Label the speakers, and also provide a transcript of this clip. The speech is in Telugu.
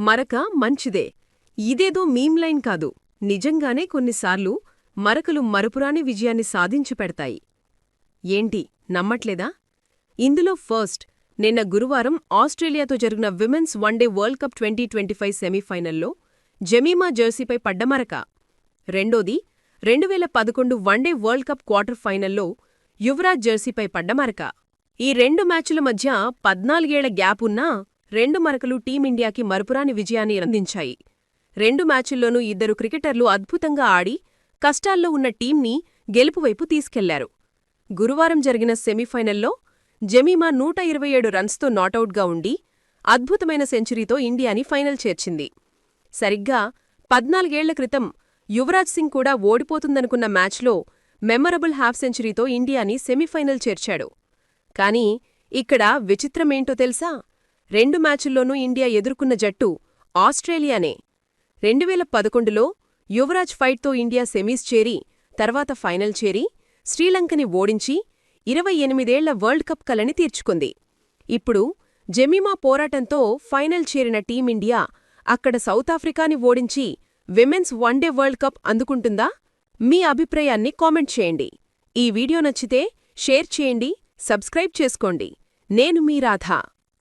Speaker 1: మరక మంచిదే. ఇదేదో మీమ్లైన్ కాదు. నిజంగానే కొన్నిసార్లు మరకలు మరపురాని విజయాన్ని సాధించి పెడతాయి. ఏంటి? నమ్మట్లేదా? ఇందులో ఫస్ట్ నిన్న గురువారం ఆస్ట్రేలియాతో జరిగిన women's one day world cup twenty twenty five సెమీఫైనల్లో జమీమా జెర్సీపై పడ్డ మరక. రెండోది రెండువేల పదకొండు వన్డే వరల్డ్ కప్ క్వార్టర్ ఫైనల్లో యువరాజ్ జెర్సీపై పడ్డ మరక. ఈ రెండు మ్యాచుల మధ్య పద్నాలుగేళ్ళ గ్యాప్ ఉన్నా రెండు మరకలు టీమిండియాకి మరపురాని విజయాన్ని అందించాయి. రెండు మ్యాచుల్లోనూ ఇద్దరు క్రికెటర్లు అద్భుతంగా ఆడి కష్టాల్లో ఉన్న టీంని గెలుపువైపు తీసుకెళ్ళారు. గురువారం జరిగిన సెమీఫైనల్లో జమీమా నూట ఇరవై ఏడు రన్స్తో నాటౌట్గా ఉండి అద్భుతమైన సెంచరీతో ఇండియాని ఫైనల్ చేర్చింది. సరిగ్గా పద్నాలుగేళ్ళ క్రితం యువరాజ్ సింగ్ కూడా ఓడిపోతుందనుకున్న మ్యాచ్లో మెమరబుల్ హాఫ్ సెంచరీతో ఇండియాని సెమీఫైనల్ చేర్చాడు. కానీ ఇక్కడ విచిత్రమేంటో తెలుసా? రెండు మ్యాచుల్లోనూ ఇండియా ఎదుర్కొన్న జట్టు ఆస్ట్రేలియానే. రెండువేల పదకొండులో యువరాజ్ ఫైట్తో ఇండియా సెమీస్ చేరి తర్వాత ఫైనల్ చేరి శ్రీలంకని ఓడించి ఇరవై ఎనిమిదేళ్ళ వరల్డ్ కప్ కలని తీర్చుకుంది. ఇప్పుడు జెమీమా పోరాటంతో ఫైనల్ చేరిన టీమిండియా అక్కడ సౌతాఫ్రికాని ఓడించి women's one day world cup అందుకుంటుందా? మీ అభిప్రాయాన్ని కామెంట్ చేయండి. ఈ వీడియో నచ్చితే షేర్ చేయండి సబ్స్క్రైబ్ చేసుకోండి. నేను మీ రాధా.